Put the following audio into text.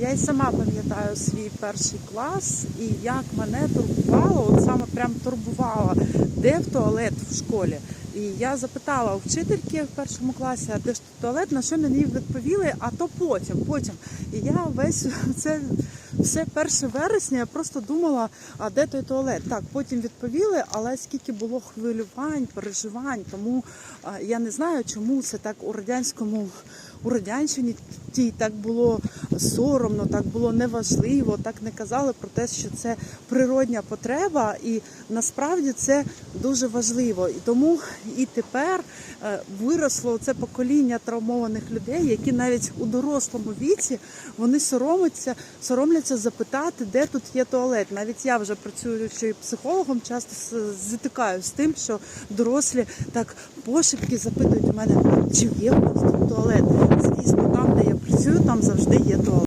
Я й сама пам'ятаю свій перший клас і як мене турбувало, от саме прям турбувало, де в туалет в школі. І я запитала у вчительки в першому класі, а де ж туалет, на що мені відповіли, а то потім, потім. І я весь це все 1 вересня я просто думала, а де той туалет? Так, потім відповіли, але скільки було хвилювань, переживань, тому я не знаю, чому це так у радянському у радянщині тій так було соромно, так було неважливо, так не казали про те, що це природня потреба, і насправді це дуже важливо. І тому і тепер е, виросло це покоління травмованих людей, які навіть у дорослому віці вони соромляться, соромляться запитати, де тут є туалет. Навіть я вже працюючи психологом, часто зітикаюся з тим, що дорослі так пошепки запитують у мене, чи є у нас тут туалет. Звісно, там, де я працюю, там завжди є туалет.